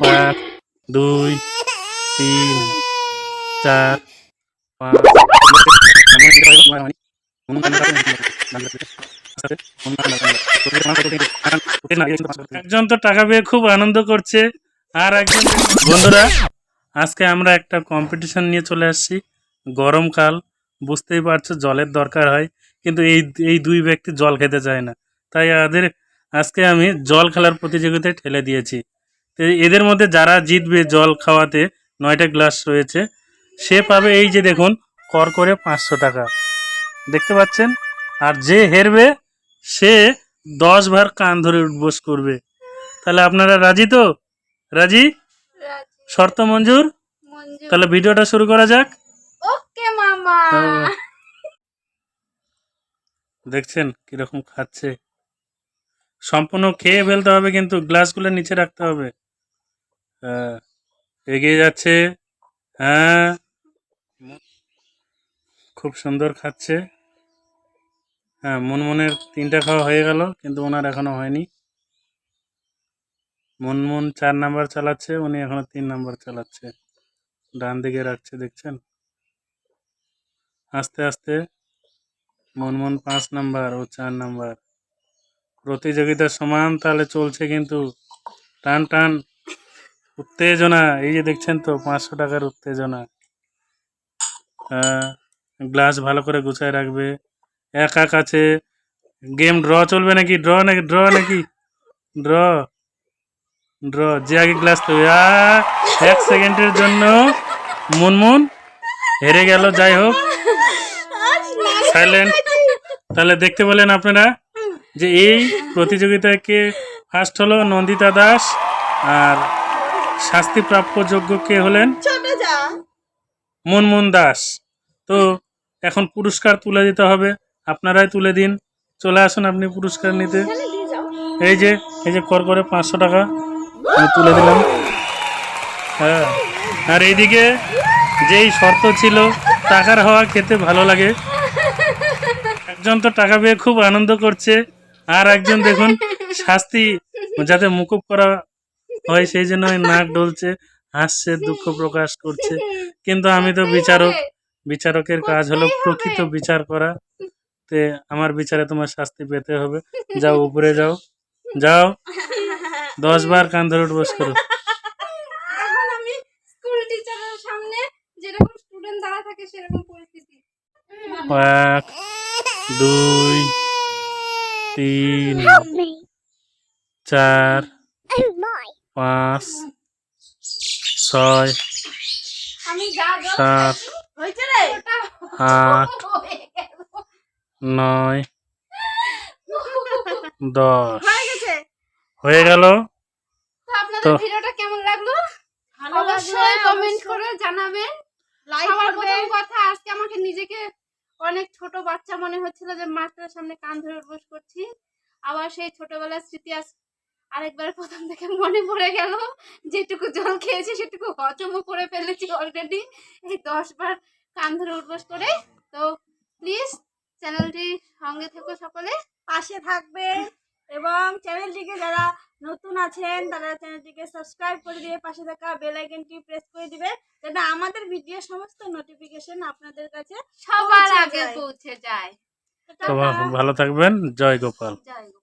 এক দুই, তিন, চার, পাঁচ। একজন তো টাকা পেয়ে খুব আনন্দ করছে, আর একজন বন্ধুরা, আজকে আমরা একটা কম্পিটিশন নিয়ে চলে আসছি। গরমকাল বুঝতেই পারছ জলের দরকার হয়, কিন্তু এই এই দুই ব্যক্তি জল খেতে চায় না। তাই এদের আজকে আমি জল খেলার প্রতিযোগিতায় ঠেলে দিয়েছি। এদের মধ্যে যারা জিতবে জল খাওয়াতে নয়টা গ্লাস রয়েছে সে পাবে এই যে দেখুন কর করে পাঁচশো টাকা। দেখতে পাচ্ছেন? আর যে হেরবে সে দশ বার কান ধরে উঠবোস করবে। তাহলে আপনারা রাজি তো? রাজি? শর্ত মঞ্জুর। তাহলে ভিডিওটা শুরু করা যাক। ওকে মামা। হ্যাঁ। দেখছেন কীরকম খাচ্ছে? সম্পূর্ণ খেয়ে ফেলতে হবে কিন্তু গ্লাসগুলো নিচে রাখতে হবে। এগিয়ে যাচ্ছে হ্যাঁ। খুব সুন্দর খাচ্ছে। হ্যাঁ মনমনের তিনটা খাওয়া হয়ে গেল, কিন্তু ওনার এখনও হয়নি। মনমন চার নাম্বার চালাচ্ছে, উনি এখনও তিন নাম্বার চালাচ্ছে। ডান দিকে রাখছে, দেখছেন? আস্তে আস্তে। মনমন পাঁচ নাম্বার, ও চার নাম্বার। প্রতিযোগিতা সমান, তাহলে চলছে কিন্তু। টান টান। উত্তেজনা, এই যে দেখছেন তো, পাঁচশো টাকার উত্তেজনা। গ্লাস ভালো করে গুছায় রাখবে। এক এক আছে গেম ড্র চলবে নাকি? ড্র নাকি ড্র নাকি? ড্র ড্র, যে আগে গ্লাস তো এক সেকেন্ডের জন্য মুনমুন, হেরে গেল, যাই হোক। সাইলেন্ট। তাহলে দেখতে বলেন আপনারা যে এই প্রতিযোগিতায় কে ফার্স্ট হলো নন্দিতা দাস আর শাস্তিপ্রাপ্য যোগ্য কে হলেন? মুনমুন দাস। তো এখন পুরস্কার তুলে দিতে হবে। আপনারাই তুলে দিন। চলে আসুন আপনি পুরস্কার নিতে। এই যে এই যে কর করে পাঁচশো টাকা। আমি তুলে দিলাম। হ্যাঁ। আর এইদিকে যেই শর্ত ছিল টাকার হওয়া খেতে ভালো লাগে। একজন তো টাকা পেয়ে খুব আনন্দ করছে। আর একজন দেখুন শাস্তি যাতে মুকুব করা হয় সেই জন্য ওই নাক ডলছে হাসছে দুঃখ প্রকাশ করছে। কিন্তু আমি তো বিচারক বিচারকের কাজ হলো প্রকৃত বিচার করা। তে আমার বিচারে তোমার শাস্তি পেতে হবে। যাও উপরে যাও। যাও। দশ বার কান ধরে উঠবস করো। এখন আমি স্কুল টিচারের সামনে যেরকম স্টুডেন্ট দাঁড়া থাকে সেরকম পরিস্থিতি। এক দুই তিন চার পাঁচ ছয় আমি যা জল সাত আট নয় দশ। হয়ে গেল? তো ভিডিওটা কেমন লাগল? অবশ্যই কমেন্ট করে জানাবেন। সবার প্রথম কথা আজকে আমাকে নিজেকে অনেক ছোট বাচ্চা মনে হচ্ছিল যে মাস্টারের সামনে কান ধরে উঠবোস করছি। আবার সেই ছোটবেলার স্মৃতি আজ আরেকবার প্রথম থেকে মনে পড়ে গেল যেটুকু জল খেয়েছি সেটুকু হজমও করে ফেলেছি অলরেডি এই দশ বার কান ধরে উঠবোস করে। তো প্লিজ চ্যানেলটির সঙ্গে থেকো সকলে। পাশে থাকবে এবং চ্যানেলটিকে যারা নতুন আছেন তারা চ্যানেলটিকে সাবস্ক্রাইব করে দিয়ে পাশে থাকা বেল আইকনটি প্রেস করে দিবে যাতে আমাদের ভিডিও সমস্ত নোটিফিকেশন আপনাদের কাছে সবার আগে পৌঁছে যায়। ভালো থাকবেন। জয় গোপাল। জয় গো